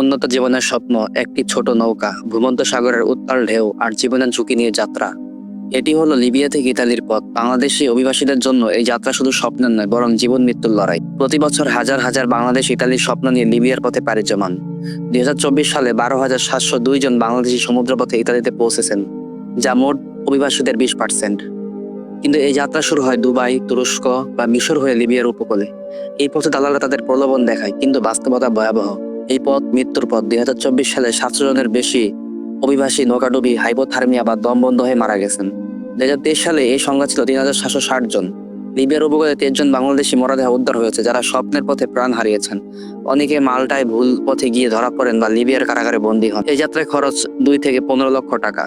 উন্নত জীবনের স্বপ্ন, একটি ছোট নৌকা ভূমধ্য সাগরের উত্তাল ঢেউ আর জীবনের ঝুঁকি নিয়ে যাত্রা। এটি হলো লিবিয়া থেকে ইতালির পথ। বাংলাদেশি অভিবাসীদের জন্য এই যাত্রা শুধু স্বপ্নের নয়, বরং জীবন মৃত্যুর লড়াই। প্রতি বছর হাজার হাজার বাংলাদেশ ইতালির স্বপ্ন নিয়ে লিবিয়ার পথে পাড়ি জমান দুই হাজার চব্বিশ সালে বারো হাজার সাতশো দুই জন বাংলাদেশি সমুদ্রপথে ইতালিতে পৌঁছেছেন, যা মোট অভিবাসীদের বিশ পার্সেন্ট। কিন্তু এই যাত্রা শুরু হয় দুবাই, তুরস্ক বা মিশর হয়ে লিবিয়ার উপকূলে। এই পথে দালালরা তাদের প্রলোভন দেখায়, কিন্তু বাস্তবতা ভয়াবহ। এই পথ মৃত্যুর পথ। দুই হাজার চব্বিশ সালে সাতশো জনের বেশি অভিবাসী নৌকাডুবি হাইপোথার্মিয়া বা দম বন্ধ হয়ে মারা গেছেন। দুই হাজার তেইশ সালে এই সংখ্যা ছিল তিন হাজার সাতশো ষাট জন। লিবিয়ার উপকূলে তেইশ জন বাংলাদেশি মরদেহ উদ্ধার হয়েছে যারা স্বপ্নের পথে প্রাণ হারিয়েছেন। অনেকে মালটায় ভুল পথে গিয়ে ধরা পড়েন বা লিবিয়ার কারাগারে বন্দী হন। এই যাত্রায় খরচ দুই থেকে পনেরো লক্ষ টাকা।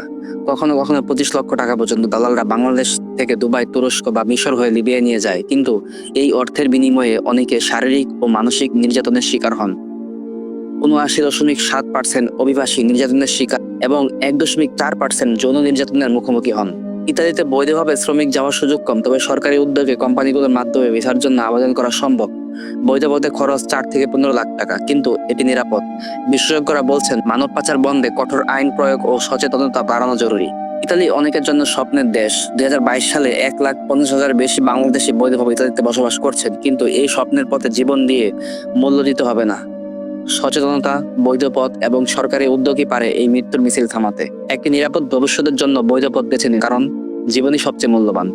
কখনো কখনো পঁচিশ লক্ষ টাকা পর্যন্ত দালালরা বাংলাদেশ থেকে দুবাই, তুরস্ক বা মিশর হয়ে লিবিয়া নিয়ে যায়। কিন্তু এই অর্থের বিনিময়ে অনেকে শারীরিক ও মানসিক নির্যাতনের শিকার হন। উনআশি দশমিক সাত পার্সেন্ট অভিবাসী নির্যাতনের শিকার এবং এক দশমিক চার পার্সেন্ট যৌন নির্যাতনের মুখোমুখি হন। ইতালিতে বৈধভাবে শ্রমিক যাওয়ার সুযোগ কম, তবে সরকারি উদ্যোগে কোম্পানিগুলোর মাধ্যমে ভিসার জন্য আবেদন করা সম্ভব। বৈধ পথে খরচ চার থেকে পনেরো লাখ টাকা, কিন্তু এটি নিরাপদ। বিশেষজ্ঞরা বলছেন, মানব পাচার বন্ধে কঠোর আইন প্রয়োগ ও সচেতনতা বাড়ানো জরুরি। ইতালি অনেকের জন্য স্বপ্নের দেশ। দুই হাজার বাইশ সালে এক লাখ পঞ্চাশ হাজার বেশি বাংলাদেশি বৈধভাবে ইতালিতে বসবাস করছেন, কিন্তু এই স্বপ্নের পথে জীবন দিয়ে মূল্য দিতে হবে না। সচেতনতা বৈধ পথ এবং সরকারি উদ্যোগই পারে এই মৃত্যুর মিছিল থামাতে। একটি নিরাপদ ভবিষ্যতের জন্য বৈধ পথ বেছে নিন, কারণ জীবনই সবচেয়ে মূল্যবান।